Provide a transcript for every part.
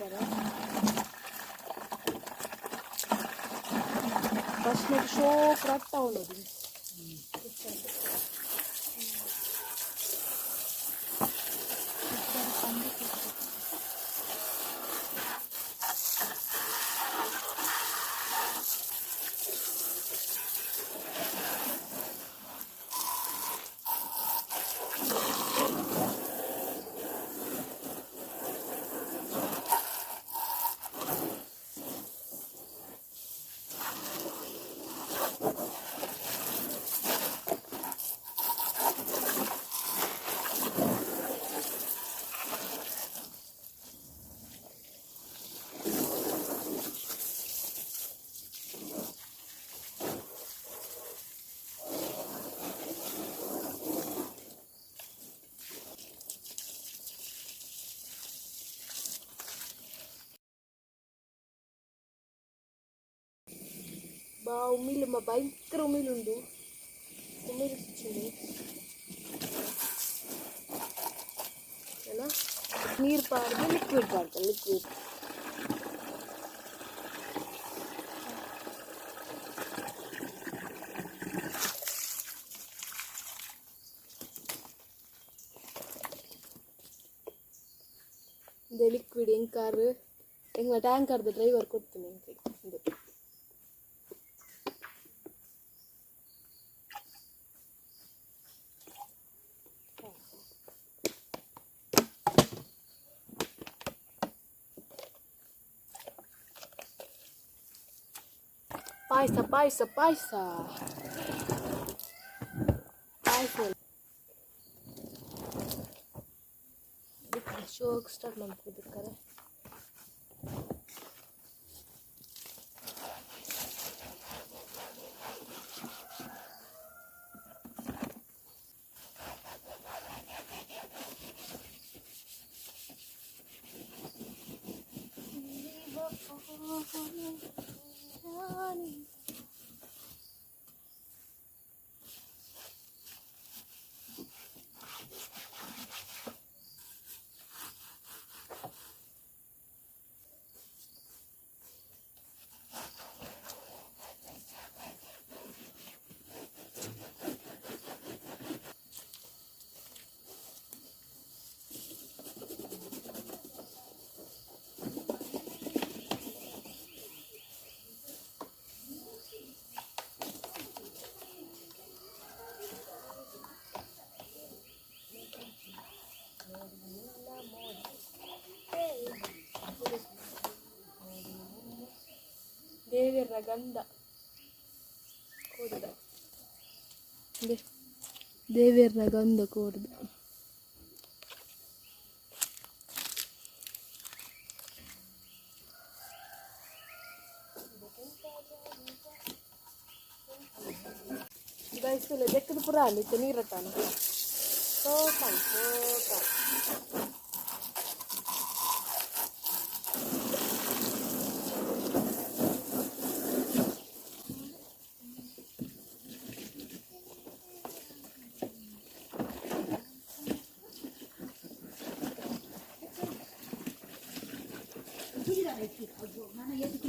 göstereyim. Başına bir şey çok rahat da olabilir. మా ఉమ్మిళ్ళు మా భయంకర ఉమ్మిళ్ళు ఉండు ఉమ్మిళ్ళు ఇచ్చింది ನೀರು ಪಾಡ್ದು ಲಿಕ್ವಿಡ್ ಬಾರ್ದು ಲಿಕ್ವಿಡ್ இந்த லிக்விட் எங்க காரு எங்களை டேங்கர் டிரைவர் கொடுத்துனேன் Paisa, paisa, paisa. Paisa. çok ıslatmam kudur kare. Thank you. propaganda. Kurda. De, de propaganda kurda. Guys, so let's take the purana, it's a niratan. So fun, so fun. సుచిరాలు ఎక్కి మన ఎత్తుకు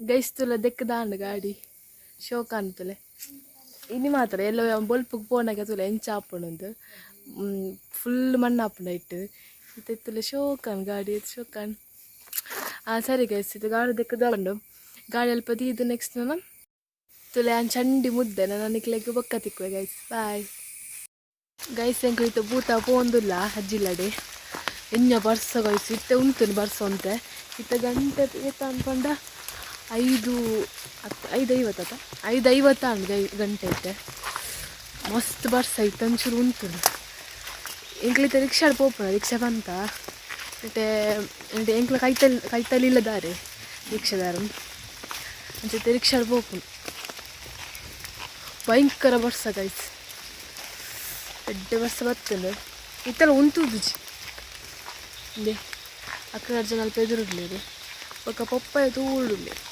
guys ತುಲ ದೆಕ್ಕದಾಂಡು ಗಾಡಿ ಶೋಕ ಅಂತಲೆ ಇನ್ನು ಮಾತ್ರ ಎಲ್ಲ ಬೊಲ್ಪುಗ್ ಪೋನಾಗ ತುಲ ಎಂಚ ಆಪುಂಡು ಫುಲ್ ಮಣ್ಣು ಹಾಪಣ ಇಟ್ಟು ಇತ್ತೆ ತುಲ ಶೋಕನ್ ಗಾಡಿ ಶೋಕನ್ ಹಾಂ ಸರಿ ಗೈಸ್ ಇದು ಗಾಡಿ ದೆಕ್ಕದಾಂಡು ಗಾಡಿ ಅಲ್ಪ ಇದು ನೆಕ್ಸ್ಟ್ ನಾನು ತುಲೆ ಅನ್ ಚಂಡಿ ಮುದ್ದೆ ನಾನು ನಿಕ್ಲೆಗ್ ಬೊಕ್ಕ ತಿಕ್ಕುವೆ ಗೈಸ್ ಬಾಯ್ ಗೈಸ್ ಹೆಂಗೆ ಇತ್ತು ಬೂತ ಪೋಂದಿಲ್ಲ ಅಜ್ಜಿಲ್ಲಡೆ ಎನ್ನ ಬರ್ಸ ಗೈಸ್ ಇತ್ತೆ ಉಂಟು ಬರ್ಸೋ ಅಂತೆ ಇತ್ತ ಗಂಟೆ ಎತ್ತ ಅನ್ಕೊಂಡ ಐದು ಹತ್ತು ಐದು ಐವತ್ತು ಐದು ಐವತ್ತು ಹಂಗೆ ಗಂಟೆ ಐತೆ. ಮಸ್ತ್ ಬರ್ಸ್ ಐತೆ ಒಂಚೂರು ಉಂಟು. ಎಂಕ್ಲೈತೆ ರಿಕ್ಷಾಡ್ ಪೋಪಣ ರಿಕ್ಷಾ ಬಂತ? ಮತ್ತೆ ಎಂಟು ಎಂಕ್ಲ ಕೈತಲ್ ಕೈತಲ್ಲಿ ಇಲ್ಲದಾರೆ ರಿಕ್ಷಾದಾರನ್ ಅಂಚೆ ರಿಕ್ಷಾಡ್ ಪೋಪಣ ಭಯಂಕರ ಬರ್ಸ ಗೈಸ್ ದೊಡ್ಡ ಬರ್ಸ ಬರ್ತದೆ. ಇತ್ತಲ್ಲ ಉಂತು ಬಿಜಿ ಇಂದೇ ಅಕ್ಕ ಜನ ಅಲ್ಪ ಎದುರುಡ್ಲೇದು ಒಕ್ಕ ಪಪ್ಪಾಯ ತೂಳುಳ್ಳೇದು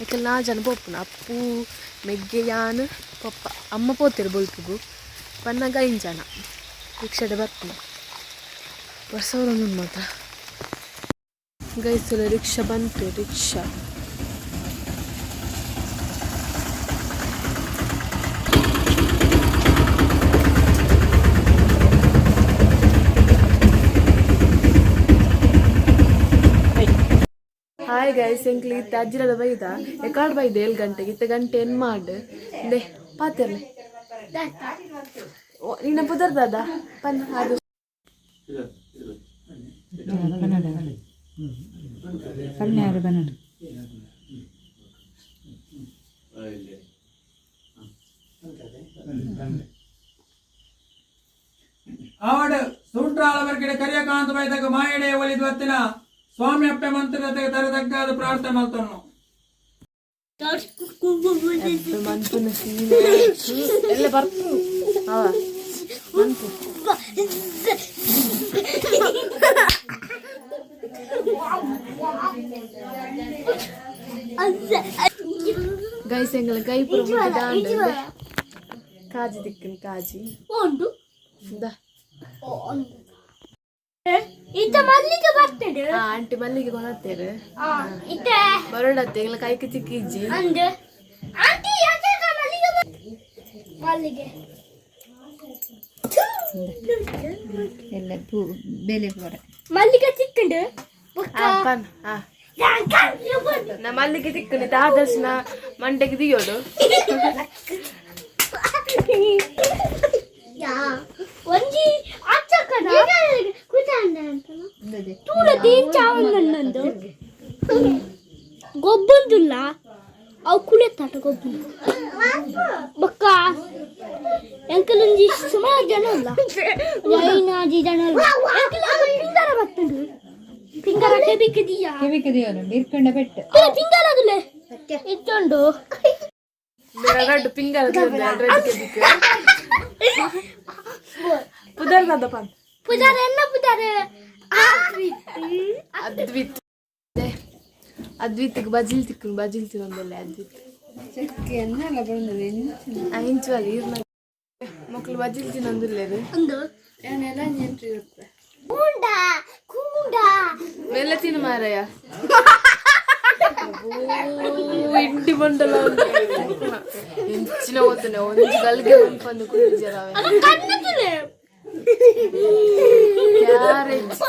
ಯಾಕಂದ್ರೆ ನಾ ಜನ ಪಪ್ಪುನ ಅಪ್ಪು ಮೆಗ್ಗೆ ಯಾನ್ ಪಪ್ಪ ಅಮ್ಮ ಪೋತೇರು ಬೊಲ್ಪುಗು ಪನ್ನಗ ಇಂಜನ ರಿಕ್ಷಾಡೆ ಬರ್ತೀನಿ ವರ್ಷವರೊಂದು ಮಾತ್ರ ಗೈಸಲು ರಿಕ್ಷಾ ಬಂತು ರಿಕ್ಷಾ ಹಾಯ್ ಗೈಸ್ ಎಂಕ್ಲಿ ಇತ್ತೆ? ಅಜ್ಜಿರದ ಬೈದ? ಎಕಾಡ್ ಬೈದ ಏಳು ಗಂಟೆಗೆ. ಇತ್ತೆ ಗಂಟೆ ಏನ್ ಮಾಡು? ದೇ ಪಾತಿರ್ಲೆ. ನಿನ್ನ ಪುದರ್ದಾದ ಪನ್, ಅದು. ಕಲ್ಯಾಣ ಸುಂಟ್ರಾಳ ಆವಡ ಕರಿಯ ಕರಿಯಕಾಂತ ಬೈದಾಗ ಮಾಯಡೆ ಒಲಿದು ಹೊತ್ತಿನ స్వామి అప్యమంత్రత తరదగ్గాదు ప్రార్థనలతోను ഗൈസ് ഞങ്ങൾ കൈ പുറമുണ്ട് കാജി നിൽക്കുന്നു കാജി എന്താ ಇತ್ತ ಮಲ್ಲಿಗೆ ಬರ್ತದೆ ಆ ಆಂಟಿ ಮಲ್ಲಿಗೆ ಕೊನತ್ತೇರು ಇತ್ತ. ಬರೋಡತ್ತೆ ಎಂಗಳ ಕೈಗೆ ಚಿಕ್ಕಿಜ್ಜಿ ಅಂದೆ. ಆಂಟಿ ಯಾಕೆ ಮಲ್ಲಿಗೆ ಮಲ್ಲಿಗೆ. ಎಲ್ಲ ಪೂ ಬೆಲೆ ಪೂರ. ಮಲ್ಲಿಗೆ ಚಿಕ್ಕಂಡು. ಆ ಪನ್ ಹಾ ನಾ ಮಲ್ಲಿಗೆ ತಿಕ್ಕನಿ ಆದರ್ಶನ ಮಂಡೆಗೆ ದಿಯೋಡು ಒಂಜಿ ಅಚ್ಚಕನ ಕೂತಾಂಡ ತೂರ ತೀನ್ ಚಾವಂಗಣ್ಣಂದು ಗೊಬ್ಬಂದುಲ್ಲ. ಅವು ಕುಳೆತ್ತಾಟ ಗೊಬ್ಬು ಬಕ್ಕ. ಎಂಕಲೊಂಜಿ ಸುಮಾರು ಜನ ಅಲ್ಲ. ಐನಾಜಿ ಜನ ಅಲ್ಲ. ಎಂಕಲ ಪಿಂಗರ ಬರ್ತಂಡು ಪಿಂಗರ ದೇವರು ಇರ್ಕೊಂಡ ಬೆಟ್ಟ ಪಿಂಗರ ಅದುಲೆ ಇತ್ತುಂಡು ಎರಡು ಪಿಂಗರ್ ರೆಡ್ ದಿಕ್ಕ ಪುದರ್ದ ಪನ್ ಪುಜಾರ ಎನ್ನ ಪುಜಾರ ಅದ್ವಿತ್ ಅದ್ವಿತ್ಗೆ ಬಜಿಲ್ ತಿಕ್ಕನು ಬಜಿಲ್ ತಿನ್ನೊಂದಲ್ಲ ಅದ್ವಿತ್ ಎನ್ನೆಲ್ಲ ಬಂದದೆ ಇಂಚು ಅಲ್ಲಿ ಇರ್ನ ಮಕ್ಕಳು ಬಜಿಲ್ ತಿನ್ನೊಂದಿಲ್ಲೇರು ಒಂದು ಏನೆಲ್ಲ ನೆಂಟ್ರಿ ಇರುತ್ತೆ ಕೂಂಡ ಕೂಂಡ ಮೆಲ್ಲ ತಿನ್ನು ಮಾರಯ್ಯ ಇಂಡಿ ಬಂಡಲ ಹೆಂಚಿನ ಓದ್ತಾನೆ ಒಂದು ಗಲ್ಗೆ ಬಂದು ಕುಡಿಜರವೆ క్యారేజ్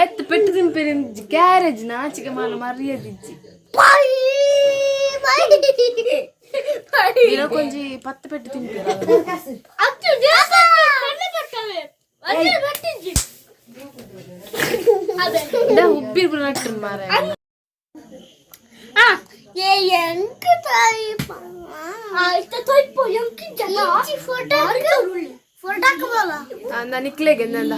ఎత్తు పెట్టు దింపేది క్యారేజ్ నా చికమాల మర్యాద ఇచ్చి మీరు కొంచెం పత్త పెట్టి తింటారు ఉబ్బి ఉన్నట్టు మారా ఏ ఎంక తాయి ఆ ఇస్తా తాయి పో ఎంకి జనా ఫోటో ಎಂಕ ತಾಯಿ ಆ ಇಷ್ಟ ತೊಯ್ಪು ಎಂಕ ಜನ ಫೋಟೋ ಫೋಟೋ ಹಾಕಬಲ್ಲ ನಾನು ಇಕ್ಲೆಗೆ ನಂದ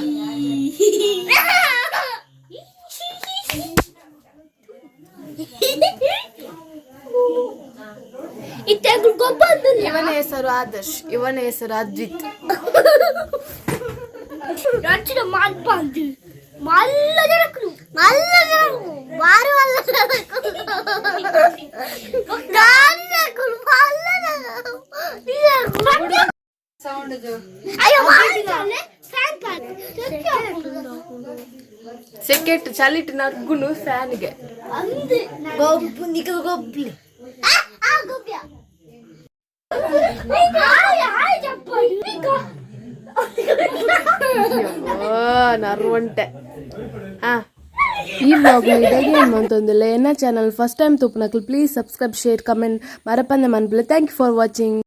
ಇತ್ತಾಗ ಗೊಬ್ಬರ ಇವನ ಹೆಸರು ಆದರ್ಶ್ ಇವನ ಹೆಸರು ಅದ್ವಿತ್ ರಾಜ್ಯದ ಮಾಡ್ಬಾರ್ದು ಮಲ್ಲ ಜನಕ್ಕಳು ಮಲ್ಲ ಜನಕ್ಕಳು ಬಾರು ಮಲ್ಲ ಜನಕ್ಕಳು ಗಾಡಿ ಜನಕ್ಕಳು ಮಲ್ಲ ಜನಕ್ಕಳು ಸೌಂಡ್ ಅಯ್ಯೋ ಮಾಡಿದ್ದಾನೆ ಫ್ಯಾನ್ ಸೆಕೆಟ್ ಚಲಿಟ್ಟು ನಗ್ಗುನು ಫ್ಯಾನ್ಗೆ ಗೊಬ್ಬು ನಿಖಲ್ ಗೊಬ್ಬಲಿ ಆ ಗೊಬ್ಬ ನರ್ವಂಟೆ ಆ ಈ ಬ್ಲಾಗ್ ಇದಾಗಿ ಏನು ಅಂತಂದಿಲ್ಲ ಏನ channel first time ತೂಪನಕ್ಲು please subscribe share comment ಮರಪಂದೆ ಮನ್ಪಲೆ thank you for watching